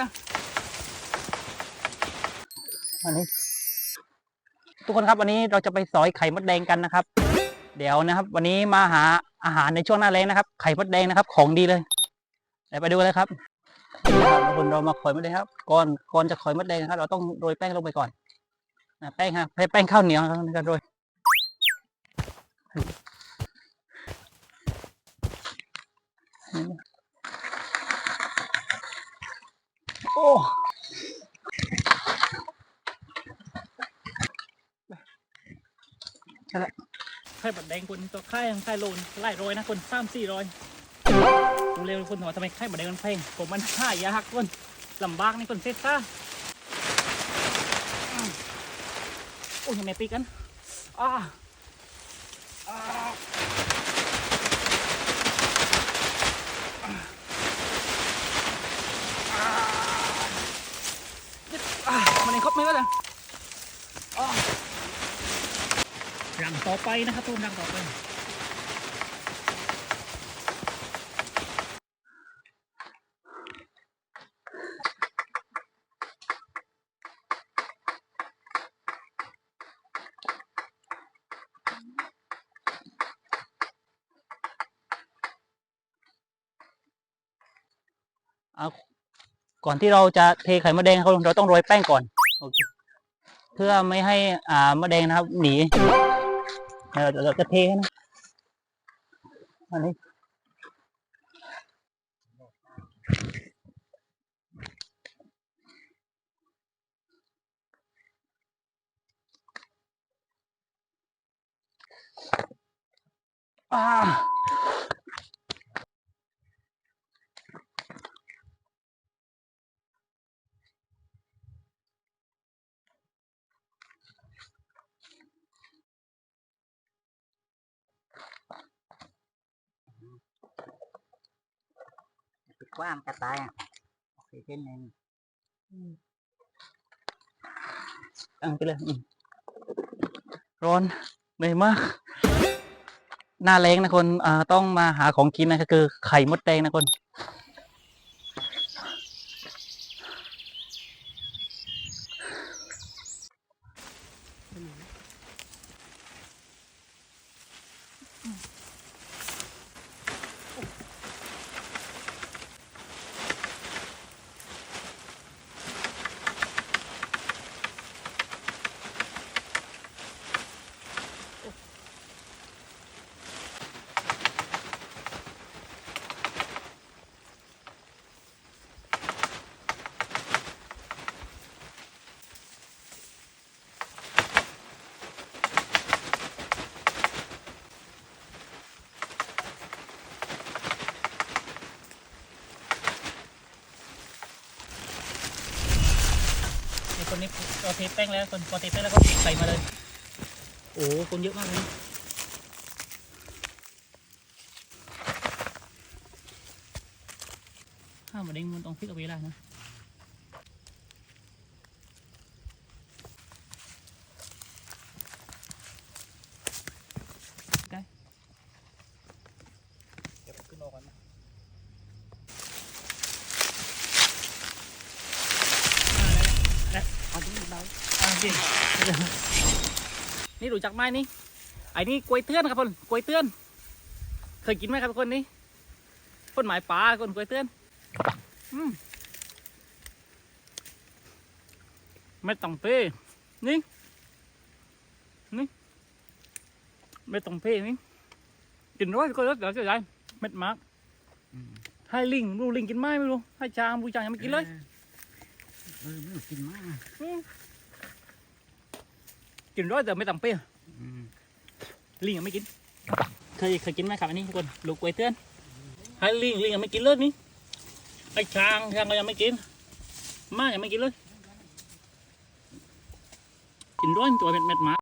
เลยอันนี้ทุกคนครับวันนี้เราจะไปสอยไข่มดแดงกันนะครับ เดี๋ยวนะครับ วันนี้มาหาอาหารในช่วงหน้าแล้งนะครับ ไข่มดแดงนะครับ ของดีเลยเดี๋ยวไปดูเลยครับนี่ครับทุกคนเรามาขอยมดแดงครับก่อนก่อนจะขอยมดแดงนะครับ เราต้องโรยแป้งลงไปก่อนนะแป้งครับแป้งข้าวเหนียวนะครับในโรยโอ้ใช่แล้ว ไข่มดแดงคนตัวไข่ไข่โลนไล่โรยนะคนสามสี่ร้อยดูเร็วคนหัวทำไมไข่บันไดงมันแพงผมมันห้ายากคนลำบากนี่คนเซ็ตซ่าโอ้ยยังไม่ปีกันอ่าอ่าอ่ายึดอ่ามันยังครบไหมวะเนี่ยอ่า รังต่อไปนะครับทุกคนรังต่อไป เอาก่อนที่เราจะเทไข่มดแดงครับเราต้องโรยแป้งก่อน โอเค เพื่อไม่ให้อ่ามดแดงนะครับ หนี เดี๋ยวเราจะเทให้นะอันนี้อ่า ปิดกว้างกระตายอะโอเคเส้นหนึ่งตั้งไปเลยอืมร้อนเหนื่อยมาก หน้าแรงนะคนอ่าต้องมาหาของกินนะก็คือไข่มดแดงนะคน คนนี้เราเทแป้งแล้วคนพอเทแป้งแล้วก็ใส่มาเลย โอ้คนเยอะมากเลยข้าวหมูเด้งมันต้องพิกเอาไว้ได้นะได้เดี๋ยวผมขึ้นโอกันนะอ่าแล้ว เอาที่เรา อ่าจริง นี่รู้จักไหมนี่ไอ้นี่กล้วยเตื้อนครับคนกล้วยเตื้อน เคยกินไหมครับคนนี้คนหมายปลาคนกล้วยเตื้อนอืมไม่ต้องเป้นี่นี่ไม่ต้องเป้นี่กินร้อยก็แล้วเดี๋ยวจะได้เม็ดมากอืมให้ลิงดูลิงกินไหมไม่รู้ให้ช้างบูช้างยังไม่กินเลยเออไม่กินมากอะอืม กินร้อยแต่ไม่ต้องเป้อืมลิงยังไม่กิน เคยเคยกินไหมครับอันนี้ทุกคนลูกกล้วยเตือนให้ลิงลิงยังไม่กินเลยนี่ไอ้ช้างช้างก็ยังไม่กินม้ายังไม่กินเลย กินร้อยตัวเม็ดเม็ดหมา